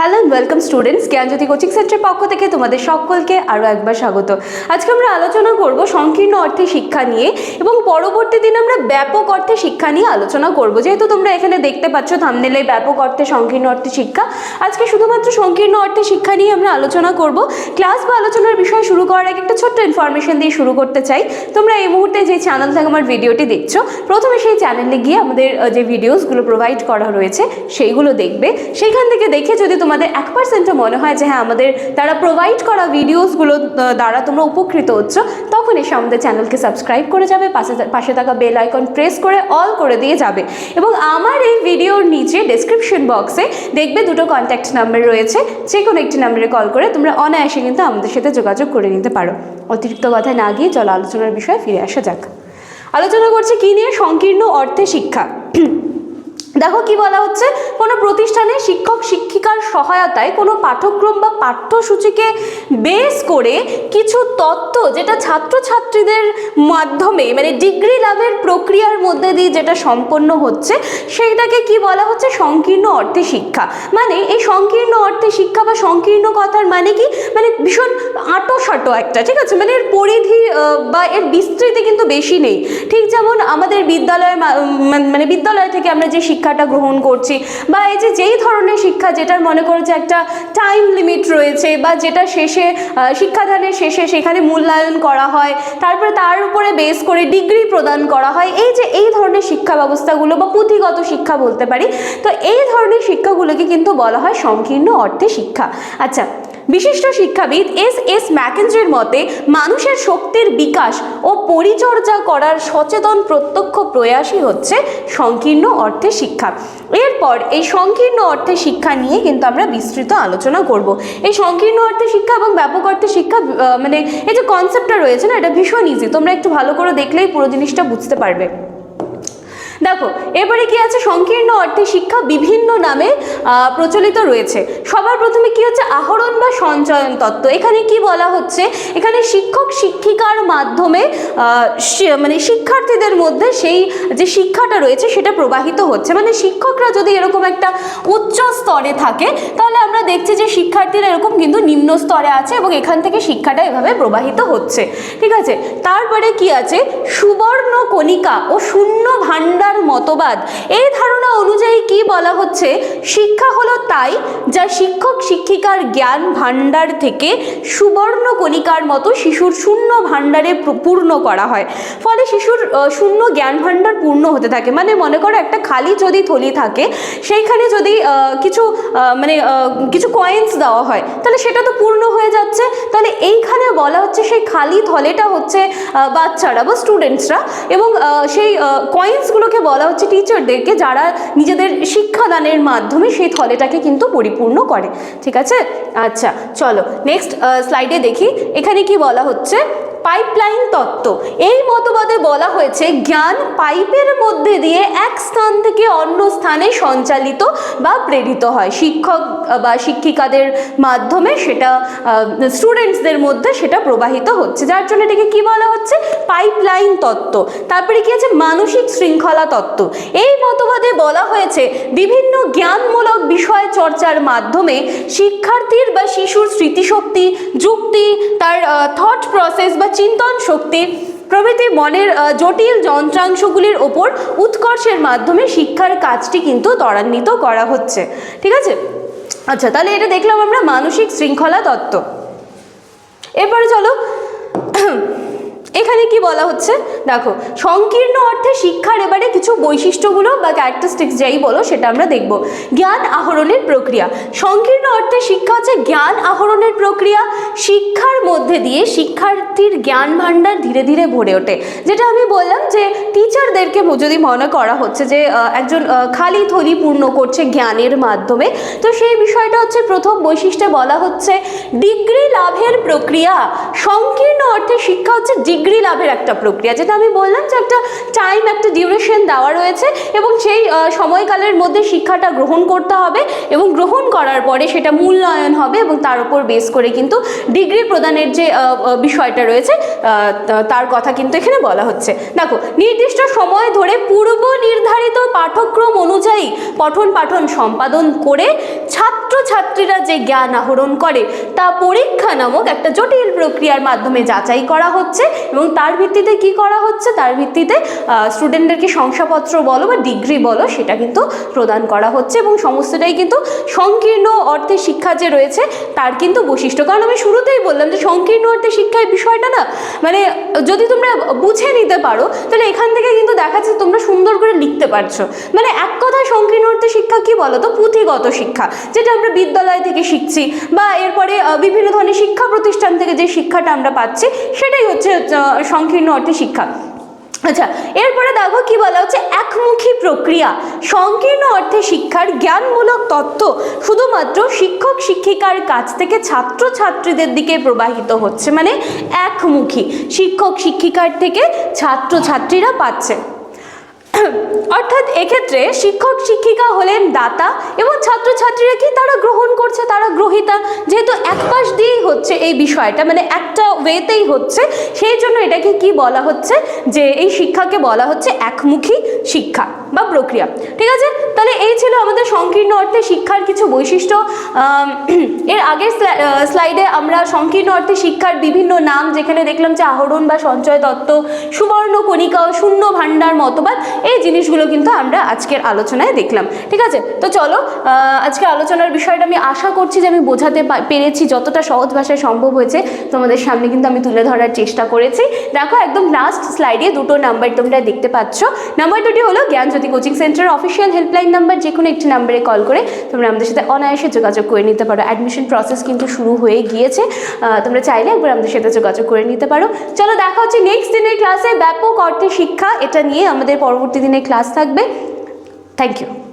Hello and welcome students Gyanjyoti coaching সেন্টারের পক্ষ থেকে তোমাদের সকলকে আরও একবার স্বাগত। আজকে আমরা আলোচনা করব সংকীর্ণ অর্থে শিক্ষা নিয়ে এবং পরবর্তী দিন আমরা ব্যাপক অর্থে শিক্ষা নিয়ে আলোচনা করব। যেহেতু তোমরা এখানে দেখতে পাচ্ছ থামনেলে ব্যাপক অর্থে সংকীর্ণ অর্থে শিক্ষা। আজকে শুধুমাত্র সংকীর্ণ অর্থে শিক্ষা নিয়ে আমরা আলোচনা করব। ক্লাস বা আলোচনার বিষয় শুরু করার আগে একটা ছোট্ট ইনফরমেশন দিয়ে শুরু করতে চাই। তোমরা এই মুহূর্তে যে চ্যানেল থেকে আমার ভিডিওটি দেখছ, প্রথমে সেই চ্যানেলে গিয়ে আমাদের যে ভিডিওসগুলো প্রোভাইড করা রয়েছে, সেইগুলো দেখবে। সেইখান থেকে দেখে যদি তোমাদের এক পার্সেন্টও মনে হয় যে হ্যাঁ আমাদের তারা প্রোভাইড করা ভিডিওসগুলো দ্বারা তোমরা উপকৃত হচ্ছ তখন এসে আমাদের চ্যানেলকে সাবস্ক্রাইব করে যাবে, পাশে পাশে থাকা বেল আইকন প্রেস করে অল করে দিয়ে যাবে। এবং আমার এই ভিডিওর নিচে ডেসক্রিপশন বক্সে দেখবে দুটো কন্ট্যাক্ট নাম্বার রয়েছে, যে কোনো একটি নাম্বারে কল করে তোমরা অনায়াসে কিন্তু আমাদের সাথে যোগাযোগ করে নিতে পারো। অতিরিক্ত কথা না গিয়ে চলো আলোচনার বিষয়ে ফিরে আসা যাক। আলোচনা করছে কী নিয়ে? সংকীর্ণ অর্থে শিক্ষা। দেখো কি বলা হচ্ছে? কোনো প্রতিষ্ঠানে শিক্ষক শিক্ষিকার সহায়তায় কোনো পাঠ্যক্রম বা পাঠ্যসূচিকে বেস করে কিছু তত্ত্ব যেটা ছাত্রছাত্রীদের মাধ্যমে মানে ডিগ্রি লাভের প্রক্রিয়ার মধ্যে দিয়ে যেটা সম্পন্ন হচ্ছে, সেইটাকে কি বলা হচ্ছে? সংকীর্ণ অর্থে শিক্ষা। মানে এই সংকীর্ণ অর্থে শিক্ষা বা সংকীর্ণ কথার মানে কি? মানে ভীষণ সাটো একটা, ঠিক আছে? মানে এর পরিধি বা এর বিস্তৃতি কিন্তু বেশি নেই। ঠিক যেমন আমাদের বিদ্যালয়ের মা- মানে বিদ্যালয় থেকে আমরা যে শিক্ষাটা গ্রহণ করছি, বা এই যে যেই ধরনের শিক্ষা যেটার মনে করো যে একটা টাইম লিমিট রয়েছে, বা যেটা শেষে শিক্ষাদানের শেষে সেখানে মূল্যায়ন করা হয়, তারপরে তার উপরে বেস করে ডিগ্রি প্রদান করা হয়, এই যে এই ধরনের শিক্ষা ব্যবস্থাগুলো বা পুঁথিগত শিক্ষা বলতে পারি, তো এই ধরনের শিক্ষাগুলোকে কিন্তু বলা হয় সংকীর্ণ অর্থে শিক্ষা। আচ্ছা বিশিষ্ট শিক্ষাবিদ এস এস ম্যাকেঞ্জের মতে, মানুষের শক্তির বিকাশ ও পরিচর্যা করার সচেতন প্রত্যক্ষ প্রয়াসই হচ্ছে সংকীর্ণ অর্থে শিক্ষা। এরপর এই সংকীর্ণ অর্থে শিক্ষা নিয়ে কিন্তু আমরা বিস্তৃত আলোচনা করব। এই সংকীর্ণ অর্থে শিক্ষা এবং ব্যাপক অর্থে শিক্ষা মানে এই যে কনসেপ্টটা রয়েছে না, এটা ভীষণ ইজি তোমরা একটু ভালো করে দেখলেই পুরো জিনিসটা বুঝতে পারবে। দেখো, এবারে কি আছে? সংকীর্ণ অর্থে শিক্ষা বিভিন্ন নামে প্রচলিত রয়েছে। সবার প্রথমে কি হচ্ছে? আহরণ বা সঞ্চয়ন তত্ত্ব। এখানে কি বলা হচ্ছে? এখানে শিক্ষক শিক্ষিকার মাধ্যমে মানে শিক্ষার্থীদের মধ্যে সেই যে শিক্ষাটা রয়েছে সেটা প্রবাহিত হচ্ছে। মানে শিক্ষকরা যদি এরকম একটা উচ্চ স্তরে থাকে, তাহলে আমরা দেখছি যে শিক্ষার্থীরা এরকম কিন্তু নিম্ন স্তরে আছে এবং এখান থেকে শিক্ষাটা এভাবে প্রবাহিত হচ্ছে। ঠিক আছে? তারপরে কি আছে? সুবর্ণ কণিকা ও শূন্য ভাণ্ডার মতবাদ। এই ধারণা অনুযায়ী কি বলা হচ্ছে? শিক্ষা হলো তাই যা শিক্ষক, শিক্ষিকার জ্ঞান ভাণ্ডার থেকে সুবর্ণ কণিকার মতো শিশুর শূন্য ভাণ্ডারে পূর্ণ করা হয়। ফলে শিশুর শূন্য জ্ঞান ভাণ্ডার পূর্ণ হতে থাকে। মানে মনে করো একটা খালি যদি থলি থাকে, সেইখানে যদি কিছু মানে কিছু কয়েন্স দেওয়া হয়, তাহলে সেটা তো পূর্ণ হয়ে যাচ্ছে। তাহলে এইখানে বলা হচ্ছে সেই খালি থলেটা হচ্ছে বাচ্চারা বা স্টুডেন্টসরা এবং সেই কয়েন্সগুলোকে বলা হচ্ছে টিচারদেরকে যারা নিজেদের শিক্ষাদানের মাধ্যমে সেই থলেটাকে কিন্তু পরিপূর্ণ করে ঠিক আছে? আচ্ছা চলো নেক্সট স্লাইডে দেখি। এখানে কি বলা হচ্ছে? পাইপলাইন তত্ত্ব। এই মতবাদে বলা হয়েছে, জ্ঞান পাইপের মধ্যে দিয়ে এক স্থান থেকে অন্য স্থানে সঞ্চালিত বা প্রেরিত হয়। শিক্ষক বা শিক্ষিকাদের মাধ্যমে সেটা স্টুডেন্টসদের মধ্যে সেটা প্রবাহিত হচ্ছে। যার জন্য এটাকে কি বলা হচ্ছে? পাইপলাইন তত্ত্ব। তারপরে কি আছে? মানসিক শৃঙ্খলা তত্ত্ব। এই মতবাদে বলা হয়েছে, বিভিন্ন জ্ঞানমূলক বিষয় চর্চার মাধ্যমে শিক্ষার্থীর বা শিশুর স্মৃতিশক্তি, যুক্তি, তার থট প্রসেস বা চিন্তন শক্তি প্রভৃতি মনের জটিল যন্ত্রাংশগুলির ওপর উৎকর্ষের মাধ্যমে শিক্ষার কাজটি কিন্তু ত্বরান্বিত করা হচ্ছে। ঠিক আছে? আচ্ছা তাহলে এটা দেখলাম আমরা মানসিক শৃঙ্খলা তত্ত্ব। এরপরে চলো এখানে কি বলা হচ্ছে? দেখো, সংকীর্ণ অর্থে শিক্ষার এবারে কিছু বৈশিষ্ট্যগুলো বা ক্যারেক্টারিস্টিক্স যাই বলো সেটা আমরা দেখব। জ্ঞান আহরণের প্রক্রিয়া। সংকীর্ণ অর্থে শিক্ষা হচ্ছে জ্ঞান আহরণের প্রক্রিয়া। শিক্ষার মধ্যে দিয়ে শিক্ষার্থীর জ্ঞান ভাণ্ডার ধীরে ধীরে ভরে ওঠে। যেটা আমি বললাম যে টিচারদেরকে যদি মনে করা হচ্ছে যে একজন খালি থলি পূর্ণ করছে জ্ঞানের মাধ্যমে, তো সেই বিষয়টা হচ্ছে প্রথম বৈশিষ্ট্যে বলা হচ্ছে ডিগ্রি লাভের প্রক্রিয়া। সংকীর্ণ অর্থে শিক্ষা হচ্ছে ডিগ্রি লাভের একটা প্রক্রিয়া, যেটা আমি বললাম যে একটা টাইম একটা ডিউরেশন দেওয়া রয়েছে এবং সেই সময়কালের মধ্যে শিক্ষাটা গ্রহণ করতে হবে এবং গ্রহণ করার পরে সেটা মূল্যায়ন হবে এবং তার উপর বেস করে কিন্তু ডিগ্রি প্রদানের যে বিষয়টা রয়েছে তার কথা কিন্তু এখানে বলা হচ্ছে। দেখো, নির্দিষ্ট সময় ধরে পূর্ব নির্ধারিত পাঠ্যক্রম অনুযায়ী পঠন পাঠন সম্পাদন করে ছাত্র ছাত্রছাত্রীরা যে জ্ঞান আহরণ করে, তা পরীক্ষা নামক একটা জটিল প্রক্রিয়ার মাধ্যমে যাচাই করা হচ্ছে। এবং তার ভিত্তিতে কি করা হচ্ছে? তার ভিত্তিতে স্টুডেন্টদেরকে শংসাপত্র বলো বা ডিগ্রি বলো, সেটা কিন্তু প্রদান করা হচ্ছে এবং সমস্তটাই কিন্তু সংকীর্ণ অর্থে শিক্ষা যে রয়েছে, তার কিন্তু বৈশিষ্ট্য। কারণ আমি শুরুতেই বললাম যে সংকীর্ণ অর্থে শিক্ষা এই বিষয়টা না মানে যদি তোমরা বুঝে নিতে পারো, তাহলে এখান থেকে কিন্তু দেখা যাচ্ছে তোমরা সুন্দর করে লিখতে পারছ। মানে এক কথায় সংকীর্ণ অর্থে শিক্ষা কি বলো তো পুঁথিগত শিক্ষা, যেটা আমরা বিদ্যালয় থেকে শিখছি বা এরপরে বিভিন্ন ধরনের শিক্ষা প্রতিষ্ঠান থেকে যে শিক্ষাটা আমরা পাচ্ছি, সেটাই হচ্ছে সংকীর্ণ অর্থে শিক্ষা। আচ্ছা এরপরে দেখো কি বলা হচ্ছে? একমুখী প্রক্রিয়া। সংকীর্ণ অর্থে শিক্ষার জ্ঞানমূলক তত্ত্ব শুধুমাত্র শিক্ষক শিক্ষিকার কাছ থেকে ছাত্র ছাত্রীদের দিকে প্রবাহিত হচ্ছে মানে একমুখী শিক্ষক শিক্ষিকার থেকে ছাত্র ছাত্রীরা পাচ্ছে। অর্থাৎ এক্ষেত্রে শিক্ষক, শিক্ষিকা হলেন দাতা এবং ছাত্রছাত্রীরা কি তারা গ্রহণ করছে? তারা গ্রহিতা। যেহেতু এক পাশ দিয়েই হচ্ছে এই বিষয়টা মানে একটা ওয়েতেই হচ্ছে, সেই জন্য এটাকে কি বলা হচ্ছে? যে এই শিক্ষাকে বলা হচ্ছে একমুখী শিক্ষা। বা প্রক্রিয়া। ঠিক আছে? তাহলে এই ছিল আমাদের সংকীর্ণ অর্থে শিক্ষার কিছু বৈশিষ্ট্য। এর আগের স্লাইডে আমরা সংকীর্ণ অর্থে শিক্ষার বিভিন্ন নাম যেখানে দেখলাম যে আহরণ বা সঞ্চয় তত্ত্ব, সুবর্ণ কণিকা, শূন্য ভাণ্ডার, মতবাদ, এই জিনিসগুলো কিন্তু আমরা আজকের আলোচনায় দেখলাম। ঠিক আছে? তো চলো আজকে আলোচনার বিষয়টা আমি আশা করছি যে আমি বোঝাতে পেরেছি, যতটা সহজ ভাষায় সম্ভব হয়েছে। তোমাদের সামনে কিন্তু আমি তুলে ধরার চেষ্টা করেছি। দেখো, একদম লাস্ট স্লাইডে দুটো নাম্বার তোমরা দেখতে পাচ্ছ। নাম্বার দুটি হলো Gyanjyoti coaching centre official helpline number যে কোনো একটি নাম্বারে কল করে তোমরা আমাদের সাথে অনায়াসে যোগাযোগ করে নিতে পারো। অ্যাডমিশন প্রসেস কিন্তু শুরু হয়ে গিয়েছে। তোমরা চাইলে একবার আমাদের সাথে যোগাযোগ করে নিতে পারো। চলো দেখা হচ্ছে নেক্সট দিনের ক্লাসে ব্যাপক অর্থে শিক্ষা, এটা নিয়ে আমাদের পরবর্তী দিনের ক্লাস থাকবে। Thank you